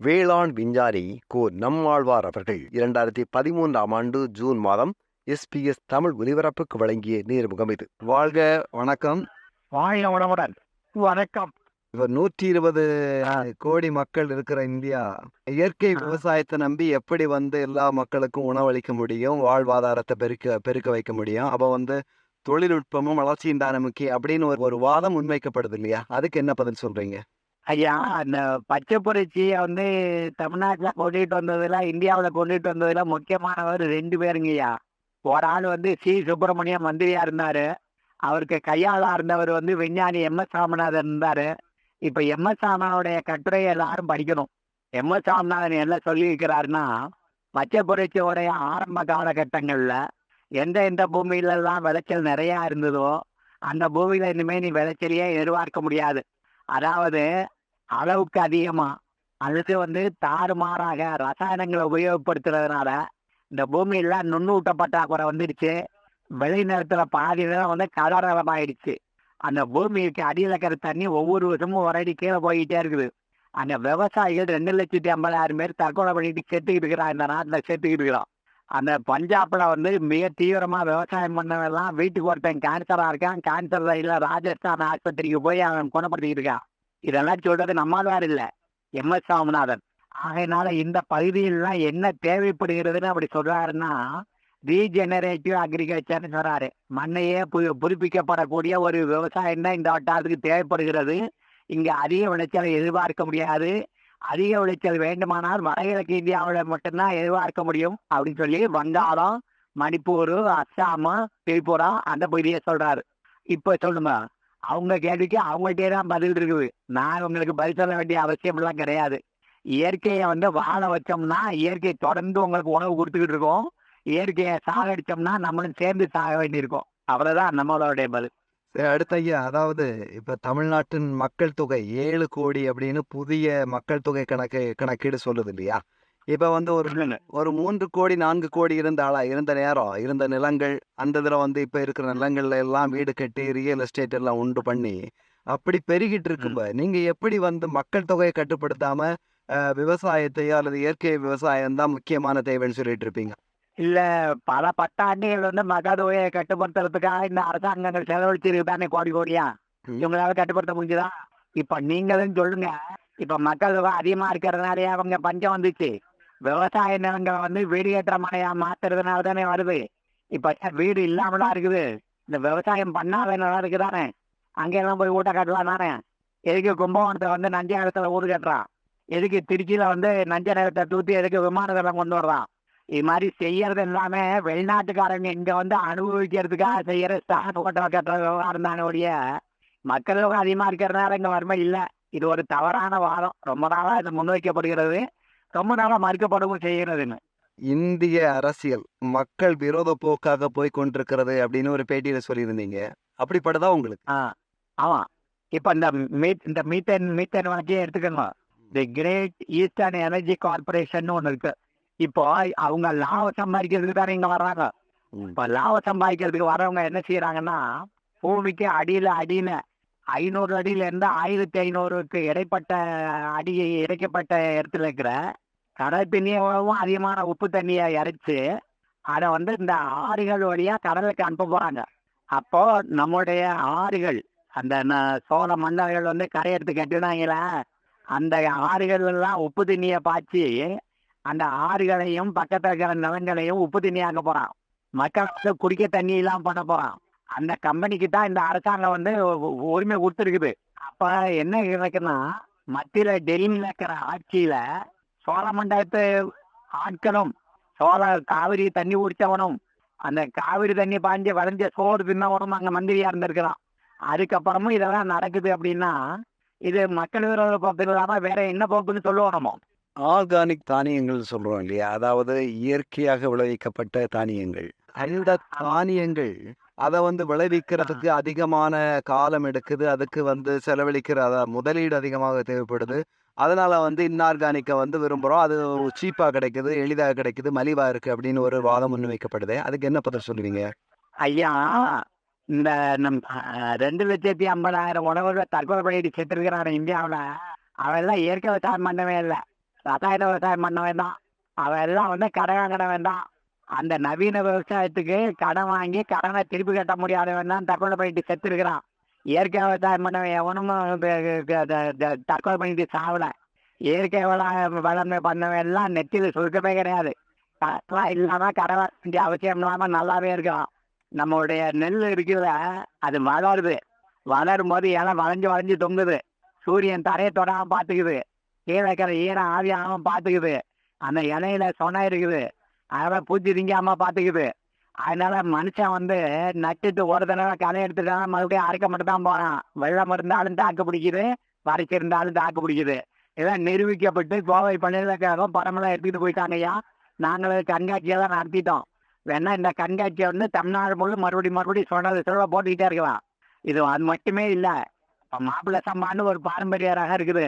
வேளாண் விஞ்ஞானி கோ நம்மாழ்வார் அவர்கள் இரண்டாயிரத்தி பதிமூன்றாம் ஆண்டு ஜூன் மாதம் எஸ்பிஎஸ் தமிழ் ஒலிபரப்புக்கு வழங்கிய நேர்முகம் இது. வாழ்க வணக்கம். வாழ்க வளமுடன். வணக்கம். இவர் நூற்றி இருபது கோடி மக்கள் இருக்கிற இந்தியா. இயற்கை. விவசாயத்தை நம்பி எப்படி வந்து எல்லா மக்களுக்கும் உணவளிக்க முடியும் வாழ்வாதாரத்தை பெருக்க பெருக்க வைக்க முடியும் அப்ப வந்து தொழில்நுட்பமும் வளர்ச்சியும் தானே முக்கியம் அப்படின்னு ஒரு ஒரு வாதம் முன்வைக்கப்படுது இல்லையா? அதுக்கு என்ன பதில் சொல்றீங்க? ஐயா அந்த பச்சை புரட்சியை வந்து தமிழ்நாட்டுல கொண்டுட்டு வந்ததுல இந்தியாவில் கொண்டுட்டு வந்ததுல முக்கியமானவர் ரெண்டு பேருங்கய்யா ஒரு ஆள் வந்து சி. சுப்பிரமணியம் மந்திரியா இருந்தாரு. அவருக்கு கையாளா இருந்தவர் வந்து விஞ்ஞானி எம். எஸ். சாமிநாதன் இருந்தாரு. இப்ப எம். எஸ். சாமிநாதனுடைய கட்டுரையை எல்லாரும் படிக்கணும். எம். எஸ். சாமிநாதன் என்ன சொல்லியிருக்கிறாருன்னா பச்சை புரட்சியோடைய ஆரம்ப காலகட்டங்கள்ல எந்த எந்த பூமியில எல்லாம் விளைச்சல் நிறைய இருந்ததோ அந்த பூமியில இனிமே நீ விளைச்சலையே எதிர்பார்க்க முடியாது. அதாவது அளவுக்கு அதிகமா. அல்லது வந்து தாறுமாறாக ரசாயனங்களை உபயோகப்படுத்துறதுனால இந்த பூமியில நுண்ணூட்ட பற்றாக்குறை வந்துடுச்சு. விளை நேரத்துல பாதி நேரம் வந்து கடலமாயிடுச்சு அந்த பூமிக்கு அடியில் இருக்கிற தண்ணி ஒவ்வொரு வருஷமும் ஒரு அடி கீழே போயிட்டே இருக்குது. அந்த விவசாயிகள் ரெண்டு லட்சத்தி ஐம்பதாயிரம் பேர் தற்கொலை பண்ணிட்டு செத்துக்கிட்டு இருக்கிறான் இந்த நாட்டில் செத்துக்கிட்டு இருக்கிறோம். அந்த பஞ்சாப்ல வந்து மிக தீவிரமா விவசாயம் பண்ணவெல்லாம் வீட்டுக்கு ஒருத்தன் கேன்சரா இருக்கான். கேன்சர் இல்ல ராஜஸ்தான் ஆஸ்பத்திரிக்கு போய் அவன் குணப்படுத்திக்கிட்டு இருக்கான். இதெல்லாம் சொல்றது நம்மாழ்வார் இல்லை. எம். எஸ். சாமிநாதன். ஆகையினால இந்த பகுதியிலாம் என்ன தேவைப்படுகிறதுன்னு அப்படி சொல்றாருன்னா ரீஜெனரேட்டிவ் அக்ரிகல்ச்சர்னு சொல்றாரு. மண்ணையே பு- புதுப்பிக்கப்படக்கூடிய ஒரு விவசாயம் தான் இந்த வட்டாரத்துக்கு தேவைப்படுகிறது. இங்க அதிக விளைச்சலை எதிர்பார்க்க முடியாது. அதிக விளைச்சல் வேண்டுமானால் வடகிழக்கு இந்தியாவில் மட்டும்தான் எதிர்பார்க்க முடியும் அப்படின்னு சொல்லி வங்காளம் மணிப்பூர் அஸ்ஸாம் திரிபுரா அந்த பகுதியை சொல்றாரு. இப்போ சொல்லுமா அவங்க கேள்விக்கு அவங்கள்ட்டே தான் பதில் இருக்குது. நான் உங்களுக்கு பதில் சொல்ல வேண்டிய அவசியம்லாம் கிடையாது. இயற்கையை வந்து வாழ வச்சோம்னா இயற்கை தொடர்ந்து உங்களுக்கு உணவு கொடுத்துக்கிட்டு இருக்கோம். இயற்கையை சாகடிச்சோம்னா நம்மளும் சேர்ந்து சாக வேண்டியிருக்கோம். அவ்வளோதான் நம்மளோடைய பதில். சரி, அடுத்த ஐயா அதாவது இப்போ தமிழ்நாட்டின் மக்கள் தொகை ஏழு கோடி அப்படின்னு புதிய மக்கள் தொகை கணக்கு கணக்கீடு சொல்லுது இல்லையா? இப்ப வந்து ஒரு ஒரு மூன்று கோடி நான்கு கோடி இருந்த ஆளா? இருந்த நேரம் இருந்த நிலங்கள் அந்த இதுல வந்து இப்ப இருக்கிற நிலங்கள்ல எல்லாம் வீடு கட்டி ரியல் எஸ்டேட் எல்லாம் உண்டு பண்ணி அப்படி பெருகிட்டு இருக்குப்ப நீங்க எப்படி வந்து மக்கள் தொகையை கட்டுப்படுத்தாம விவசாயத்தையோ அல்லது இயற்கை விவசாயம் தான் முக்கியமான தேவைன்னு சொல்லிட்டு இருப்பீங்க? இல்ல பல பத்தாண்டுகள் வந்து மக்கள் தொகையை கட்டுப்படுத்துறதுக்காக இந்த அரசாங்கங்கள் செலவழிச்சிருக்கு தானே கோடி கோடியா. இவங்களால கட்டுப்படுத்த முடிஞ்சுதா? இப்ப நீங்களும் சொல்லுங்க. இப்ப மக்கள் தொகை அதிகமா இருக்கிறதுனாலயே அவங்க பஞ்சம் வந்துச்சு. விவசாய நிலங்களை வந்து வீடு மனையா மாத்துறதுனால தானே வருது. இப்ப வீடு இல்லாமலாம் இருக்குது? இந்த விவசாயம் பண்ணாத நல்லா இருக்குதானே? அங்கெல்லாம் போய் ஊட்ட கட்டலாம் தானே எதுக்கு கும்பகோணத்தை வந்து நஞ்ச இடத்துல ஊடு கட்டுறான் எதுக்கு திருச்சியில வந்து நஞ்ச நிலத்தை தூத்தி எதுக்கு விமான கொண்டு வர்றான் இது மாதிரி செய்யறது எல்லாமே வெளிநாட்டுக்காரங்க இங்க வந்து அனுபவிக்கிறதுக்காக செய்யற ஸ்டாண்ட் ஹோட்டல் கட்டுற விவகாரம் தானே ஒழிய மக்கள் அதிகமா இருக்கிறதுனால இங்க வறுமை இல்லை. இது ஒரு தவறான வாதம். ரொம்ப நாளா இது முன்வைக்கப்படுகிறது. நாளா மறுக்கப்படவும் செய்கிறதுன்னு. இந்திய அரசியல் மக்கள் விரோத போக்காக போய் கொண்டிருக்கிறது அப்படின்னு ஒரு பேட்டியில சொல்லியிருந்தீங்க. அப்படிப்பட்டதா உங்களுக்கு? ஆ ஆமா. இப்ப இந்த மீட் இந்த மீத்தன் மீத்தன் வழக்கையே எடுத்துக்கோங்க the great eastern energy corporation ஒண்ணு இருக்கு. இப்போ அவங்க லாபம் சம்பாதிக்கிறதுக்கு தானே இங்க வர்றாங்க. இப்ப லாபம் சம்பாதிக்கிறதுக்கு வரவங்க என்ன செய்யறாங்கன்னா பூமிக்கு அடியில அடியில ஐநூறு அடியில இருந்து ஆயிரத்தி ஐநூறுக்கு இடைப்பட்ட அடி இறைக்கப்பட்ட இடத்துல இருக்கிற கடல் தண்ணியும் அதிகமான உப்பு தண்ணியை இறைச்சி அதை வந்து இந்த ஆறுகள் வழியாக கடலுக்கு அனுப்ப போறாங்க. அப்போ நம்முடைய ஆறுகள் அந்த சோழ மன்னர்கள் வந்து கரையெடுத்து கட்டினாங்களே அந்த ஆறுகள்லாம் உப்பு தண்ணியை பாய்ச்சி அந்த ஆறுகளையும் பக்கத்தில் இருக்கிற நிலங்களையும் உப்பு தண்ணியாக்க போகிறான் மக்கள் குடிக்க தண்ணியெல்லாம் பண்ண போகிறான் அந்த கம்பெனிக்கு தான் இந்த அரசாங்கம் வந்து உரிமை கொடுத்துருக்குது. அப்போ என்ன கிடைக்குன்னா மத்தியில் டெல்லியில் இருக்கிற ஆட்சியில் சோழ மண்டலத்து ஆட்களும் சோழ காவிரி தண்ணி குடிச்சவனும் அந்த காவிரி தண்ணி பாஞ்சு வளைஞ்ச சோறு தின்னவனும் அங்க மந்திரியா இருந்திருக்கிறான். அதுக்கப்புறமும் இதெல்லாம் நடக்குது அப்படின்னா இது மக்கள் விரோத போக்கு இல்லாம வேற என்ன போக்குன்னு சொல்லுவோம் ஆர்கானிக் தானியங்கள் சொல்றோம் இல்லையா? அதாவது இயற்கையாக விளைவிக்கப்பட்ட தானியங்கள். அந்த தானியங்கள் அதை வந்து விளைவிக்கிறதுக்கு அதிகமான காலம் எடுக்குது. அதுக்கு வந்து செலவழிக்கிற முதலீடு அதிகமாக தேவைப்படுது. அதனால் வந்து இன்ஆர்கானிக்கை வந்து விரும்புகிறோம் அது சீப்பாக கிடைக்குது எளிதாக கிடைக்குது மலிவாக இருக்குது அப்படின்னு ஒரு வாதம் முன்வைக்கப்படுது அதுக்கு என்ன பதில் சொல்லுவீங்க? ஐயா இந்த நம் ரெண்டு லட்சத்தி ஐம்பதாயிரம் உணவுகள் தற்கொலை பண்ணிட்டு செத்துருக்கிறான் இந்தியாவில். அவெல்லாம் இயற்கை விவசாயம் பண்ணவே இல்லை. ரசாயன விவசாயம் பண்ண வேண்டாம் அவெல்லாம் வந்து கடன் வாங்கிட வேண்டாம் அந்த நவீன விவசாயத்துக்கு கடன் வாங்கி கடனை திருப்பி கட்ட முடியாதவன் தான் தற்கொலை பண்ணிட்டு செத்துருக்கிறான் இயற்கை விவசாயம் பண்ணவன் எவனும் தற்கொலை பண்ணிட்டு சாவல. இயற்கை வளர்ந்து பண்ணவன் எல்லாம் நெத்தியில் சுருக்கமே கிடையாது. கரெக்டாக இல்லாமல் கரை வேண்டிய அவசியம் இல்லாமல் நல்லாவே இருக்கலாம் நம்மளுடைய நெல் இருக்குல்ல அது வளருது. வளரும் போது இலை வளைஞ்சு வளைஞ்சு தொங்குது. சூரியன் தரையை தொடாமல் பார்த்துக்குது. கீழே இருக்கிற ஈரம் ஆவியாம பார்த்துக்குது. அந்த இலையில சொன்ன இருக்குது. அதெல்லாம் பூச்சி திங்காமல் பார்த்துக்குது. அதனால மனுஷன் வந்து நட்டுட்டு ஒரு தடவை களை எடுத்துட்டாலும் மறுபடியும் அரைக்க மட்டும் தான் போறான். வெள்ளம் இருந்தாலும் தாக்கு பிடிக்குது வறட்சி இருந்தாலும் தாக்கு பிடிக்குது. இதெல்லாம் நிரூபிக்கப்பட்டு கோவை பள்ளிகளுக்காக படமெல்லாம் எடுத்துக்கிட்டு போயிட்டாங்கய்யா. நாங்கள் நாங்களும் தான் நடத்திட்டோம். வேணா இந்த கண்காட்சியை வந்து தமிழ்நாடு முழு மறுபடியும் மறுபடியும் சொன்னது சொல்ல போட்டுக்கிட்டே இருக்கலாம். இது அது மட்டுமே இல்லை. மாப்பிள்ளை சம்பான்னு ஒரு பாரம்பரிய ரகம் இருக்குது.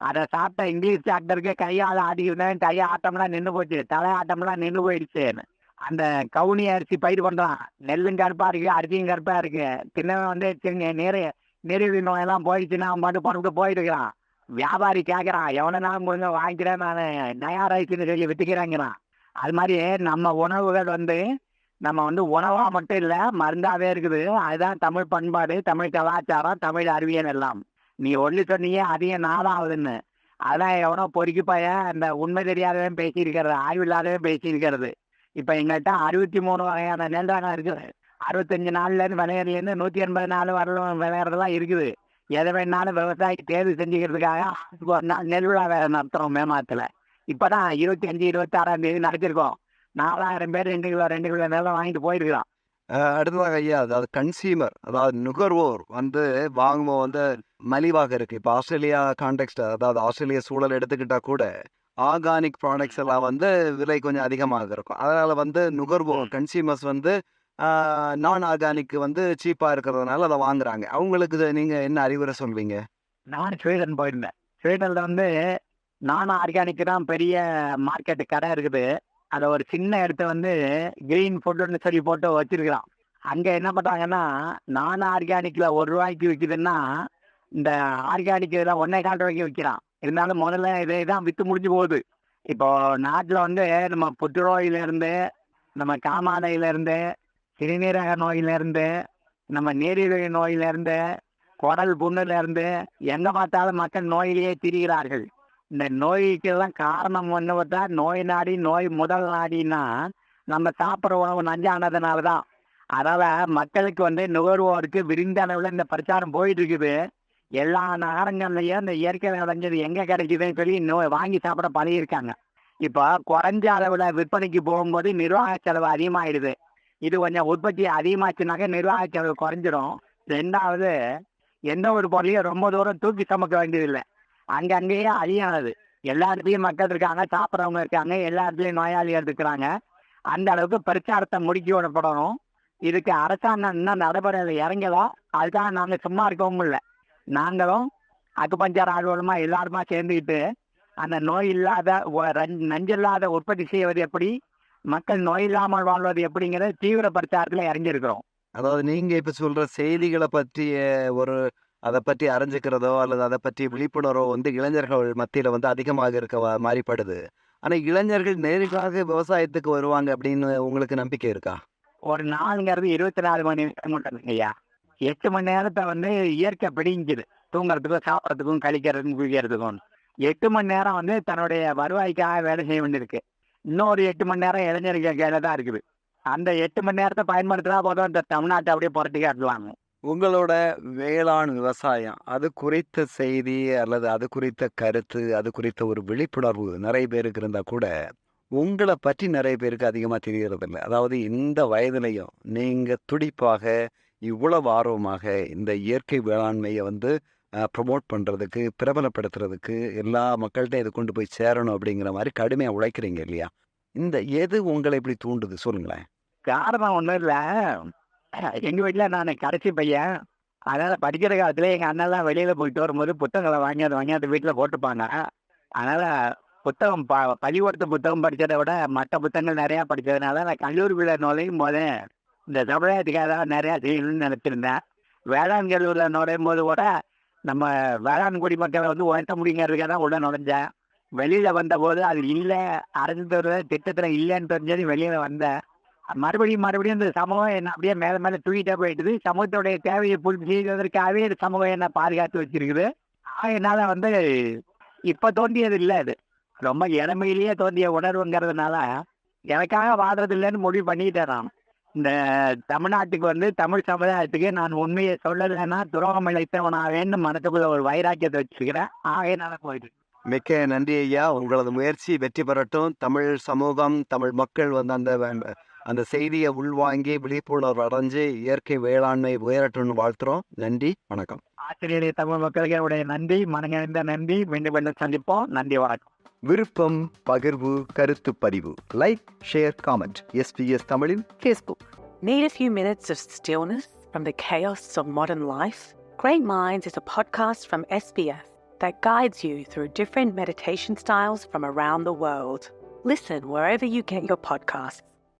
அதை சாப்பிட்ட இங்கிலீஷ் டாக்டருக்கு கையால் ஆடிக்கிட்டேன் கையை ஆட்டம்லாம் நின்று போச்சு தலை ஆட்டம்லாம் நின்று போயிடுச்சுன்னு அந்த கவுனி அரிசி பயிர் பண்ணுறான் நெல்லும் கருப்பா இருக்கு அரிசியும் கருப்பா இருக்கு. தின்னவன் வந்து சின்ன நிறைய நோயெல்லாம் போயிடுச்சுன்னா அவன் மட்டும் பணத்தை போயிருக்கிறான் வியாபாரி கேட்கறான் நான் கொஞ்சம் வாங்கிக்கிறேன் நான் தயார் ரைஸ்னு சொல்லி வித்துக்கிறேங்கிறான். அது மாதிரி நம்ம உணவுகள் வந்து நம்ம வந்து உணவா மட்டும் இல்ல மருந்தாவே இருக்குது. அதுதான் தமிழ் பண்பாடு தமிழ் கலாச்சாரம் தமிழ் அறிவியல் எல்லாம். நீ ஒண்ணு சொன்னீங்க அதிகம் நாளாகுதுன்னு அதான் எவனோ பொறுக்கி போய அந்த உண்மை தெரியாதவன் பேசியிருக்கிறது ஆய்வு இல்லாதவன் பேசியிருக்கிறது. இப்ப எங்கள்கிட்ட அறுபத்தி மூணு வகையான நெல் ரகம் இருக்குது. அறுபத்தஞ்சு நாள்ல இருந்து விளையாடுலேருந்து நூத்தி எண்பது நாள் வரலாம் விளையாடுறதெல்லாம் இருக்குது. எதை வேணாலும் விவசாயி தேர்வு செஞ்சுக்கிறதுக்காக நெல் விழா வேலை நடத்துறோம் மே மாதத்துல. இப்பதான் இருபத்தி அஞ்சு இருபத்தி ஆறாம் தேதி நடத்திருக்கோம் நாலாயிரம் பேர் ரெண்டு கிலோ ரெண்டு கிலோ நெல்லை வாங்கிட்டு போயிருக்கிறோம் அடுத்ததாக ஐயா அதாவது கன்சியூமர் அதாவது நுகர்வோர் வந்து வாங்குவோம் வந்து மலிவாக இருக்கு. இப்போ ஆஸ்திரேலியா கான்டெக்ட் அதாவது ஆஸ்திரேலிய சூழல் எடுத்துக்கிட்டா கூட ஆர்கானிக் ப்ராடக்ட்ஸ் எல்லாம் வந்து விலை கொஞ்சம் அதிகமாக இருக்கும் அதனால வந்து நுகர்வோர் கன்சியூமர்ஸ் வந்து நான் ஆர்கானிக் வந்து சீப்பாக இருக்கிறதுனால அதை வாங்குறாங்க. அவங்களுக்கு இது நீங்க என்ன அறிவுரை சொல்வீங்க? நான் ஸ்வீடன் போயிருந்தேன். ஸ்வீடன்ல வந்து நான் ஆர்கானிக் தான் பெரிய மார்க்கெட் கடை இருக்குது. அதை ஒரு சின்ன இடத்த வந்து கிரீன் ஃபுட்னு சொல்லி போட்டு வச்சிருக்கிறான். அங்க என்ன பண்றாங்கன்னா நான் ஆர்கானிக்ல ஒரு ரூபாய்க்கு விற்குதுன்னா இந்த ஆர்கானிக் இதெல்லாம் ஒன்னே கால் ரூபாய்க்கு விற்கிறான் இருந்தாலும் முதல்ல இதே தான் விற்று முடிஞ்சு போகுது. இப்போ நாட்டில் வந்து நம்ம புற்றுநோயிலேருந்து நம்ம காமாலையிலேருந்து சிறுநீரக நோயிலேருந்து நம்ம நீரிழிவு நோயிலேருந்து குடல் புண்ணுலேருந்து எங்கே பார்த்தாலும் மக்கள் நோயிலேயே திரிகிறார்கள். இந்த நோய்க்கெல்லாம் காரணம் ஒன்று பார்த்தா நோய் நாடி நோய் முதல் நாடின்னா நம்ம சாப்பிட்ற உணவு நஞ்சானதுனால தான் அதாவது மக்களுக்கு வந்து நுகர்வோருக்கு விரிந்த அளவில் இந்த பிரச்சாரம் போயிட்டு இருக்குது. எல்லா நகரங்கள்லயும் இந்த இயற்கை விளைஞ்சது எங்க கிடைக்குதுன்னு சொல்லி நோய் வாங்கி சாப்பிட பழகிருக்காங்க இப்போ குறைஞ்ச அளவில் விற்பனைக்கு போகும்போது நிர்வாக செலவு அதிகமாயிடுது. இது கொஞ்சம் உற்பத்தி அதிகமாச்சுனாக்க நிர்வாக செலவு குறைஞ்சிரும். ரெண்டாவது எந்த ஒரு பொருளையும் ரொம்ப தூரம் தூக்கி சமைக்க வேண்டியதில்லை. அங்கங்கேயே அழியானது. எல்லா இடத்துலையும் மக்கள் இருக்காங்க சாப்பிட்றவங்க இருக்காங்க எல்லா இடத்துலையும் நோயாளிகள் இருக்கிறாங்க. அந்த அளவுக்கு பிரச்சாரத்தை முடிக்க விடப்படணும். இதுக்கு அரசாங்கம் என்ன நடைமுறையில் இறங்கலாம் அதுக்காக நாங்கள் சும்மா இருக்கவும் இல்லை. நாங்களும் அக்குப்பஞ்சர் ஆர்வலமா எல்லாருமா சேர்ந்துக்கிட்டு அந்த நோய் இல்லாத நஞ்சில்லாத உற்பத்தி செய்வது எப்படி மக்கள் நோய் இல்லாமல் வாழ்வது எப்படிங்கிறத தீவிர பிரச்சாரத்தில் இறங்கியிருக்கிறோம் அதாவது நீங்க இப்ப சொல்ற செய்திகளை பற்றிய ஒரு அதை பற்றி அறிஞ்சுக்கிறதோ அல்லது அதை பற்றி விழிப்புணர்வோ வந்து இளைஞர்கள் மத்தியில வந்து அதிகமாக இருக்க மாறிப்படுது. ஆனா இளைஞர்கள் நேரடியாக விவசாயத்துக்கு வருவாங்க அப்படின்னு உங்களுக்கு நம்பிக்கை இருக்கா? ஒரு நாளுங்கிறது இருபத்தி நாலு மணி ஐயா. எட்டு மணி நேரத்தை வந்து இயற்கை பிடிங்குது தூங்குறதுக்கும் சாப்பிட்றதுக்கும் கழிக்கிறதுக்கும் குளிக்கிறதுக்கும் எட்டு மணி நேரம் வந்து தன்னுடைய வருவாய்க்காக வேலை செய்ய வேண்டியிருக்கு. இன்னொரு எட்டு மணி நேரம் இளைஞர்கள் கையில தான் இருக்குது. அந்த எட்டு மணி நேரத்தை பயன்படுத்தினா போதும். இந்த தமிழ்நாட்டை அப்படியே புரட்டி காட்டுவாங்க. உங்களோட வேளாண் விவசாயம் அது குறித்த செய்தி அல்லது அது குறித்த கருத்து அது குறித்த ஒரு விழிப்புணர்வு நிறைய பேருக்கு இருந்தா கூட உங்களை பற்றி நிறைய பேருக்கு அதிகமாக தெரியறதில்ல அதாவது இந்த வயதுலையும் நீங்கள் துடிப்பாக இவ்வளவு ஆர்வமாக இந்த இயற்கை வேளாண்மையை வந்து ப்ரமோட் பண்ணுறதுக்கு பிரபலப்படுத்துறதுக்கு எல்லா மக்கள்கிட்டையும் இது கொண்டு போய் சேரணும் அப்படிங்கிற மாதிரி கடுமையாக உழைக்கிறீங்க இல்லையா? இந்த எது உங்களை இப்படி தூண்டுது? சொல்லுங்களேன். காரணம் ஒன்றும் இல்லை. எங்கள் வீட்டில் நான் கடைசி பையன். அதனால் படிக்கிற காலத்தில் எங்கள் அண்ணெல்லாம் வெளியில் போயிட்டு வரும்போது புத்தகங்களை வாங்கி அதை வாங்கி அந்த வீட்டில் போட்டுப்பாங்க. அதனால் புத்தகம் ப பள்ளிக்கூடத்து புத்தகம் படித்ததை விட மற்ற புத்தகங்கள் நிறையா படித்ததுனால நான் கல்லூரி விழா நுழையும் போதே இந்த தமிழகத்துக்காக நிறையா செய்யணும்னு நினச்சிருந்தேன். வேளாண் கல்லூரியில் நுழையும் போது கூட நம்ம வேளாண் குடிமக்களை வந்து உயர்த்த முடியுங்கிறதுக்காக தான் உள்ள நுழைஞ்சேன். வெளியில் வந்தபோது அது இல்லை அரசு திட்டத்தில் இல்லைன்னு தெரிஞ்சது வெளியில் வந்தேன். மறுபடியும் மறுபடியும் இந்த சமூகம் என்ன அப்படியே மேலே மேலே தூக்கிட்டே போயிட்டுது. சமூகத்துடைய தேவையை பூர்த்தி செய்வதற்காகவே இந்த சமூகம் என்ன பாதுகாத்து வச்சிருக்குது. என்னால் வந்து இப்போ தோன்றியது இல்லை அது. ரொம்ப இளமையிலேயே தோன்றிய உணர்வுங்கிறதுனால எனக்காக வாடுறது இல்லைன்னு முடிவு பண்ணிட்டேன் நான். இந்த தமிழ்நாட்டுக்கு வந்து தமிழ் சமுதாயத்துக்கு நான் உண்மையை சொல்லலைன்னா துரோகம் இழைத்தவனாவேன்னு மனசுக்குள்ள ஒரு வைராக்கியத்தை வச்சுக்கிறேன். ஆகையினால போயிட்டு மிக்க நன்றி ஐயா. உங்களது முயற்சி வெற்றி பெறட்டும். தமிழ் சமூகம் தமிழ் மக்கள் வந்து அந்த அந்த செய்தியை உள்வாங்கி விழிப்புணர்வு அடைஞ்சு இயற்கை வேளாண்மை உயரட்டும்னு வாழ்த்துறோம். நன்றி வணக்கம். ஆசிரியர் தமிழ் மக்களுக்கு நன்றி. மனங்கிழந்த நன்றி. மீண்டும் மீண்டும் சந்திப்போம். நன்றி வணக்கம். விருப்பம் பகிர்வு கருத்து பதிவு லைக் ஷேர் காமெண்ட் எஸ்பிஎஸ் தமிழின் Facebook Need a few minutes of stillness from the chaos of modern life? Great Minds is a podcast from SBS that guides you through different meditation styles from around the world. Listen wherever you get your podcasts